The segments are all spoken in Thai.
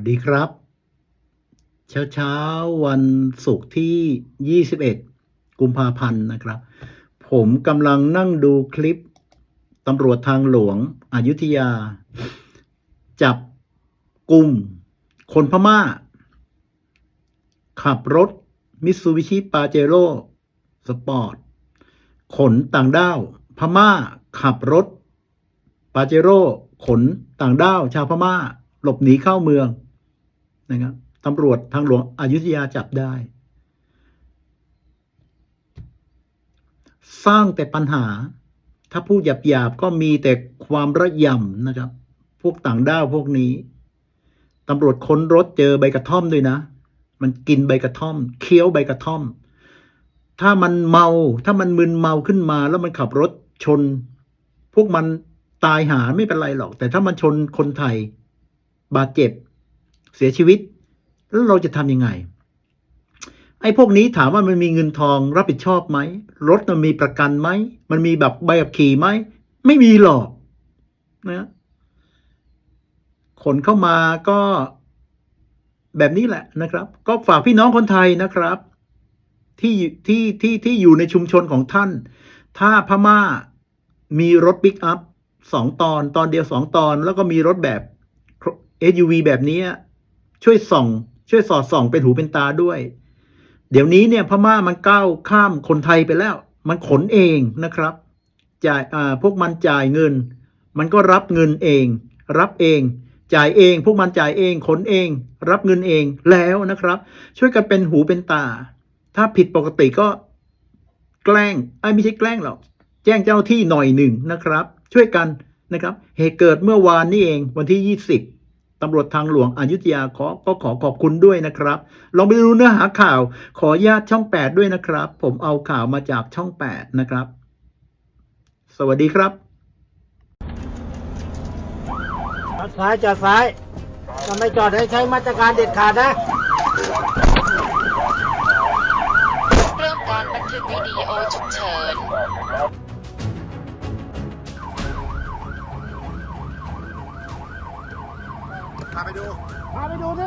วัสดีครับ เช้าเช้าวันศุกร์ที่ 21 กุมภาพันธ์นะครับ ผมกำลังนั่งดูคลิปตำรวจทางหลวงอายุทยา จับกลุ่มคนพม่า ขับรถมิตซูบิชิปาเจโร่สปอร์ต ขนต่างด้าว พม่า ขับรถปาเจโร่ขนต่างด้าว ชาวพม่าหลบหนีเข้าเมือง นะครับตำรวจทางหลวงอายุทยาจับได้ สร้างแต่ปัญหา ถ้าพูดหยาบๆก็มีแต่ความระยำนะครับ พวกต่างด้าวพวกนี้ตำรวจค้นรถเจอใบกระท่อมด้วยนะ มันกินใบกระท่อม เคี้ยวใบกระท่อม ถ้ามันเมา ถ้ามันมึนเมาขึ้นมา แล้วมันขับรถชน พวกมันตายหาไม่เป็นไรหรอก แต่ถ้ามันชนคนไทย บาดเจ็บ เสียชีวิต แล้วเราจะทำยังไง ไอ้พวกนี้ถามว่ามันมีเงินทองรับผิดชอบไหมรถมันมีประกันไหมมันมีแบบใบขับขี่ไหมไม่มีหรอกนะขนเข้ามาก็แบบนี้แหละนะครับ ก็ฝากพี่น้องคนไทยนะครับ ที่ที่ที่ที่อยู่ในชุมชนของท่าน ถ้าพม่ามีรถปิกอัพสองตอนตอนเดียวสองตอน แล้วก็มีรถแบบ SUV แบบนี้ ช่วยส่อง ช่วยสอดส่องเป็นหูเป็นตาด้วย เดี๋ยวนี้เนี่ยพม่ามันก้าวข้ามคนไทยไปแล้ว มันขนเองนะครับจ่ายอ่าพวกมันจ่ายเงิน มันก็รับเงินเอง รับเอง จ่ายเอง พวกมันจ่ายเองขนเอง รับเงินเองแล้วนะครับ ช่วยกันเป็นหูเป็นตา ถ้าผิดปกติก็แกล้งไอ้ไม่ใช่แกล้งหรอกแจ้งเจ้าที่หน่อยหนึ่งนะครับ ช่วยกันนะครับ เหตุเกิดเมื่อวานนี้เองวันที่20 ตำรวจทางหลวงอยุธยาขอก็ขอขอบคุณด้วยนะครับ ลองไปดูเนื้อหาข่าว ขออนุญาตช่อง 8 ด้วยนะครับ ผมเอาข่าวมาจากช่อง 8 นะครับ สวัสดีครับจอดซ้ายจอดซ้ายถ้าไม่จอดให้ใช้มาตรการเด็ดขาดนะเริ่มการบันทึกวิดีโอฉุกเฉิน ไปดู พาไปดูสิ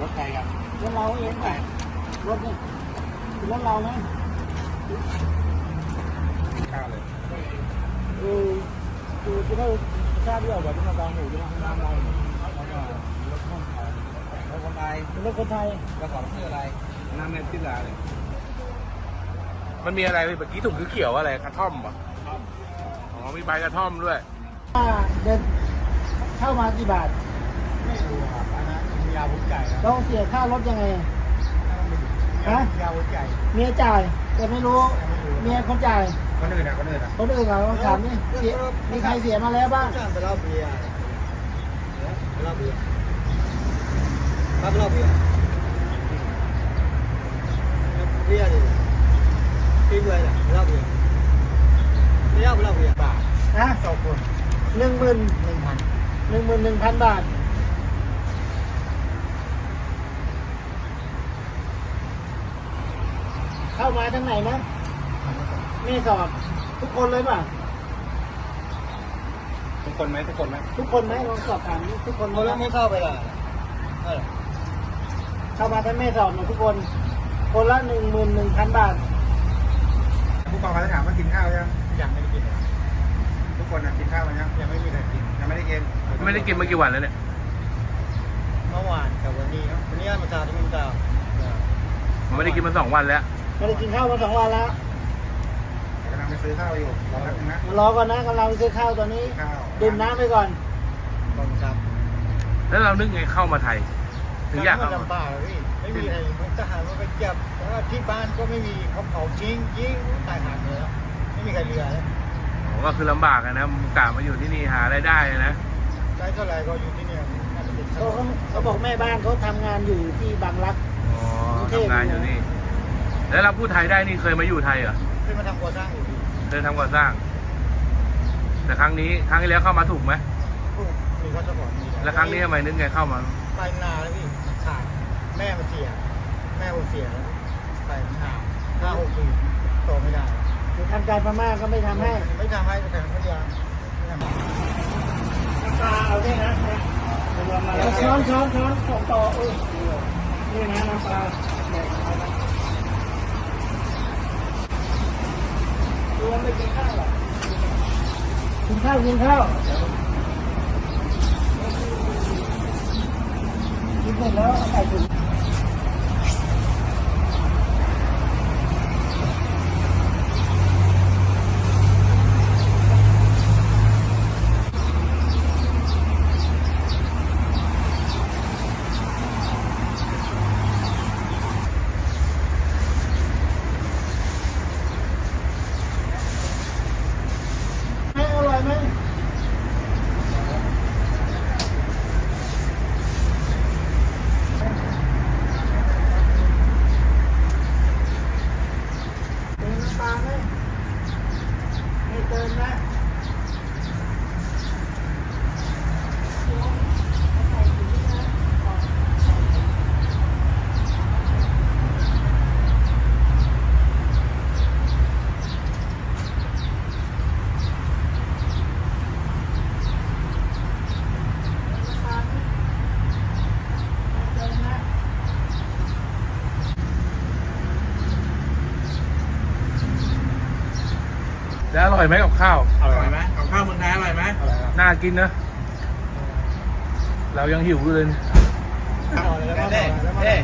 รถใครกันรถเราเองไงรถนี่รถเราไหมข้าวเลย ừ ừ cái đâu xa đi ở vào trong là vào ngủ cho nó không làm này แล้วก็รถห้องเขาแล้วเป็นรถคนไทยกระเป๋าชื่ออะไรน้ำแม่ชื่ออะไรมันมีอะไรเมื่อกี้ถุงคือเขียวอะไรกระท่อมเหรออ๋อมีใบกระท่อมด้วยเดินเข้ามากี่บาทไม่รู้ครับ ยาวุ้นไก่ครับต้องเสียค่ารถยังไง ฮะ ยาวุ้นไก่เมียจ่ายแต่ไม่รู้ เมียคนจ่าย คนอื่นนะคนอื่นนะคนอื่นเราต้องถามนี่เสียมีใครเสียมาแล้วบ้างไปเล่าเบียร์ไปเล่าเบียร์ครับเล่าเบียร์เบียร์ดิกินเลยนะเล่าเบียร์ไม่เล่าเล่าเบียร์บาทฮะสองคนหนึ่งหมื่นหนึ่งพันหนึ่งหมื่นหนึ่งพันบาท เข้ามาทางไหนนะแม่สอบ ทุกคนเลยป่ะ ทุกคนไหมทุกคนไหมทุกคนไหมลองสอบถามดิทุกคนไหมเขาแล้วไม่เข้าไปเลยเออเข้ามาทั้งแม่สอบหมดทุกคน คนละหนึ่งหมื่นหนึ่งพันบาทผู้กองเขาจะถามว่ากินข้าวยังยังไม่ได้กินเลยทุกคนนะกินข้าวกันยังยังไม่มีใครกินยังไม่ได้กินไม่ได้กินมากี่วันแล้วเนี่ยเมื่อวานกับวันนี้ครับวันนี้มาซาที่มันซาผมไม่ได้กินมาสองวันแล้ว ไม่ได้กินข้าวมาสองวันแล้วกำลังไปซื้อข้าวอยู่รอแป๊บนึงนะมารอก่อนนะกำลังไปซื้อข้าวตอนนี้ข้าวดื่มน้ำไปก่อนขอบคุณครับแล้วเรานึกไงเข้ามาไทย ถึงอยากมันเข้ามาลำบากเลยพี่ไม่มีอะไรมันทหารมันไปจับเพราะว่าที่บ้านก็ไม่มีเขาเผาทิ้งยิงตายหาเลยแล้วไม่มีใครเรือแล้วผมก็คือลำบากอะนะกะมาอยู่ที่นี่หารายได้นะได้เท่าไหร่ก็อยู่ที่เนี่ยน่าจะเป็นเขาเขาเขาบอกแม่บ้านเขาทำงานอยู่ที่บางรัก อ๋อทำงานอยู่นี่ แล้วเราพูดไทยได้นี่เคยมาอยู่ไทยเหรอขึ้นมาทำก่อสร้างอยู่ดีเคยทำก่อสร้าง แต่ครั้งนี้ครั้งที่แล้วเข้ามาถูกไหมถูกมีข้อสปอร์ตมีแล้วครั้งนี้ทำไมนึกไงเข้ามา ไปนาแล้วพี่ขาดแม่มันเสีย แม่ผมเสียแล้วไปหาห้าหกปีโตไม่ได้หรือทำการพม่าก็ไม่ทำให้ไม่ทำให้แต่พยายามไม่ทำให้ปลาเอาได้นะเอาช้อนช้อนช้อนส่งต่อเอ้ยนี่นะน้ำปลาเนี่ยเอานะ รวมไปกินข้าวหรอกินข้าวกินข้าวกินเสร็จแล้วเอาใส่ถุง ไม่อร่อยไหมเติมน้ำปลาไหมไม่เติมนะปลาไหมไม่เติมนะ แล้วอร่อยไหมกับข้าว อร่อยไหมกับข้าวเมืองไทยอร่อยไหมน่ากินนะ เรายังหิวอยู่เลย เด้เด้